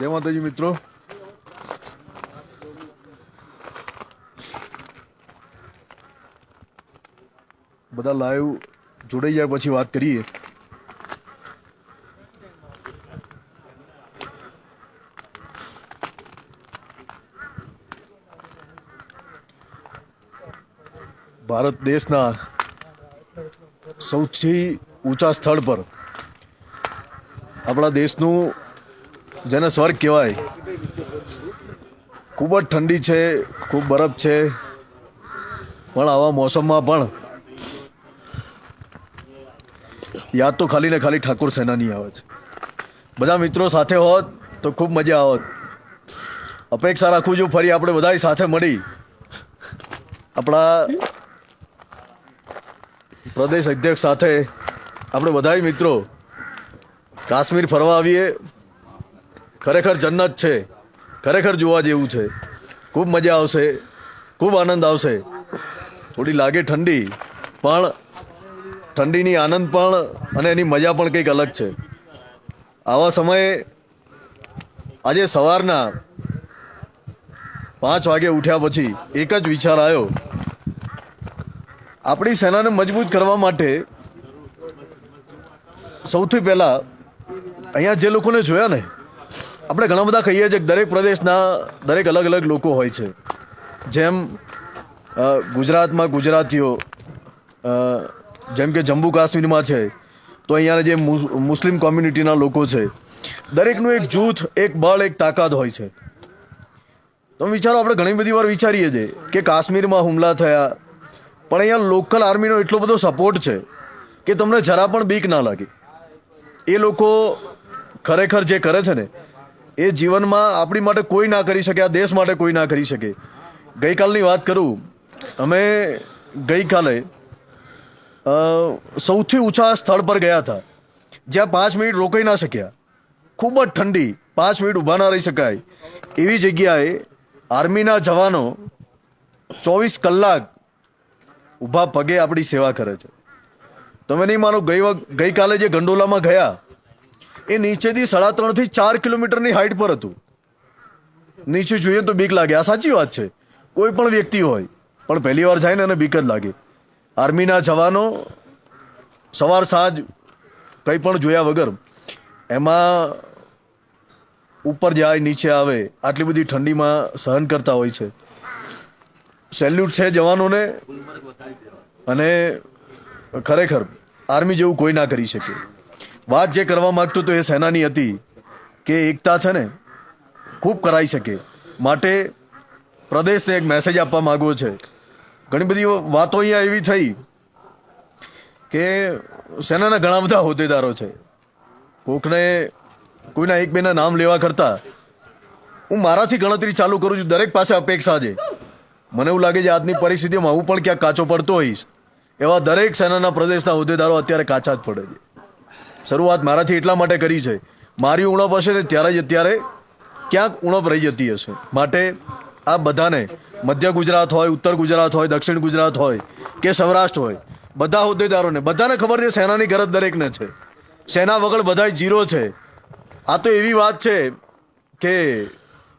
જય માતાજી, મિત્રો. બધા લાઈવ જોડાઈ જાય પછી વાત કરીએ. ભારત દેશના સૌથી ઊંચા સ્થળ પર આપણા દેશનું જેને સ્વર્ગ કહેવાય. ખૂબ જ ઠંડી છે, ખૂબ બરફ છે, પણ આવા મોસમમાં પણ યાદ તો ખાલી ને ખાલી ઠાકોર સેનાની આવે છે. બધા મિત્રો સાથે હોત તો ખૂબ મજા આવત. અપેક્ષા રાખું છું ફરી આપણે બધા સાથે મળી આપણા પ્રદેશ અધ્યક્ષ સાથે આપણે બધાય મિત્રો કાશ્મીર ફરવા આવીએ. ખરેખર જન્નત છે. ખરેખર જોવા જેવું છે. ખૂબ મજા આવશે. ખૂબ આનંદ આવશે. થોડી લાગે ઠંડી, પણ ઠંડીની આનંદ પણ અને એની મજા પણ કંઈક અલગ છે. આવા સમયે આજે સવારના પાંચ વાગે ઉઠ્યા પછી એક જ વિચાર આવ્યો. આપણી સેનાને મજબૂત કરવા માટે સૌથી પહેલાં અહીંયા જે લોકોને જોયા ને આપણે ઘણા બધા કહીએ છીએ કે દરેક પ્રદેશના દરેક અલગ અલગ લોકો હોય છે. જેમ ગુજરાતમાં ગુજરાતીઓ જેમ કે જમ્મુ કાશ્મીરમાં છે, તો અહીંયાના જે મુસ્લિમ કોમ્યુનિટીના લોકો છે, દરેકનું એક જૂથ, એક બળ, એક તાકાત હોય છે. તમે વિચારો, આપણે ઘણી બધી વાર વિચારીએ છીએ કે કાશ્મીરમાં હુમલા થયા, પણ અહીંયા લોકલ આર્મીનો એટલો બધો સપોર્ટ છે કે તમને જરા પણ બીક ના લાગે. એ લોકો ખરેખર જે કરે છે ને એ જીવનમાં આપણી માટે કોઈ ના કરી શકે, આ દેશ માટે કોઈ ના કરી શકે. ગઈકાલની વાત કરું, અમે ગઈકાલે સૌથી ઊંચા સ્થળ પર ગયા હતા. જ્યાં પાંચ મિનિટ રોકાઈ ના શક્યા. ખૂબ જ ઠંડી, પાંચ મિનિટ ઊભા ના રહી શકાય. એવી જગ્યાએ આર્મીના જવાનો ચોવીસ કલાક ઊભા પગે આપણી સેવા કરે છે. તમે નહીં માનો, ગઈ વખત ગઈકાલે જે ગંડોલામાં ગયા એ નીચેથી સાડા ત્રણથી ચાર કિલોમીટરની હાઈટ પર હતું. નીચે જોઈએ તો બીક લાગે. આ સાચી વાત છે. કોઈ પણ વ્યક્તિ હોય, પણ પહેલી વાર જાય ને એને બીક જ લાગે. આર્મીના જવાનો સવાર સાંજ કંઈ પણ જોયા વગર એમાં ઉપર જાય, નીચે આવે, આટલી બધી ઠંડીમાં સહન કરતા હોય છે. સેલ્યુટ છે જવાનોને અને ખરેખર આર્મી જેવું કોઈ ના કરી શકે. વાત જે કરવા માંગતો તો એ સેનાની હતી કે એકતા છે ને, ખૂબ કરાઈ શકે. માટે પ્રદેશને એક મેસેજ આપવા માંગવો છે. ઘણી બધી વાતો અહીંયા એવી થઈ કે સેનાના ઘણા બધા હોદ્દેદારો છે. કોકને, કોઈના એક બેના નામ લેવા કરતા હું મારાથી ગણતરી ચાલુ કરું છું, દરેક પાસે અપેક્ષા છે. મને એવું લાગે છે આજની પરિસ્થિતિમાં હું પણ ક્યાંક કાચો પડતો હોઈશ. એવા દરેક સેનાના પ્રદેશના હોદ્દેદારો અત્યારે કાચા જ પડે છે. શરૂઆત મારાથી એટલા માટે કરી છે. મારી ઉણપ હશે ને ત્યારે જ અત્યારે ક્યાંક ઉણપ રહી જતી હશે. માટે આ બધાને મધ્ય ગુજરાત હોય, ઉત્તર ગુજરાત હોય, દક્ષિણ ગુજરાત હોય કે સૌરાષ્ટ્ર હોય, બધા હોદ્દેદારોને, બધાને ખબર છે સેનાની ગરજ દરેકને છે. સેના વગર બધા જીરો છે. આ તો એવી વાત છે કે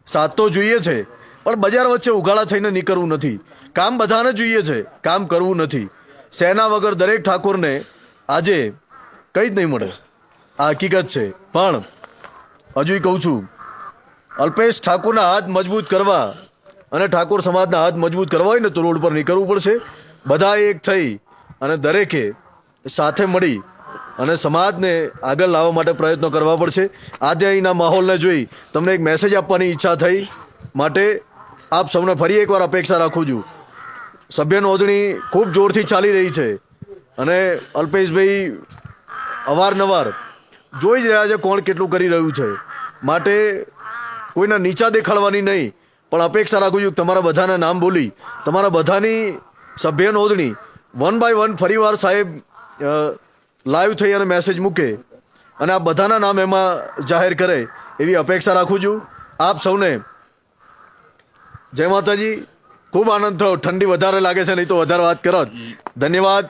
સાથ તો જોઈએ છે, પણ બજાર વચ્ચે ઉઘાડા થઈને નીકળવું નથી. કામ બધાને જોઈએ છે, કામ કરવું નથી. સેના વગર દરેક ઠાકોરને આજે કંઈ જ નહીં મળે. આ હકીકત છે. પણ હજુ કહું છું, અલ્પેશ ઠાકોરના હાથ મજબૂત કરવા અને ઠાકોર સમાજના હાથ મજબૂત કરવા હોય ને તો રોડ પર નીકળવું પડશે. બધા એક થઈ અને દરેકે સાથે મળી અને સમાજને આગળ લાવવા માટે પ્રયત્નો કરવા પડશે. આજે અહીંના માહોલને જોઈ તમને એક મેસેજ આપવાની ઈચ્છા થઈ. માટે આપ સૌને ફરી એકવાર અપેક્ષા રાખું છું. સભ્ય નોંધણી ખૂબ જોરથી ચાલી રહી છે. અને અલ્પેશભાઈ અવારનવાર જોઈ જ રહ્યા છે કોણ કેટલું કરી રહ્યું છે. માટે કોઈના નીચા દેખાડવાની નહીં, પણ અપેક્ષા રાખું છું તમારા બધાના નામ બોલી, તમારા બધાની સભ્ય નોંધણી, વન બાય વન ફરીવાર સાહેબ લાઈવ થઈ અને મેસેજ મૂકે અને આ બધાના નામ એમાં જાહેર કરે એવી અપેક્ષા રાખું છું. આપ સૌને જય માતાજી. ખૂબ આનંદ થયો. ઠંડી વધારે લાગે છે, નહીં તો વધારે વાત કરત. ધન્યવાદ.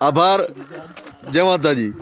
આભાર. જય માતાજી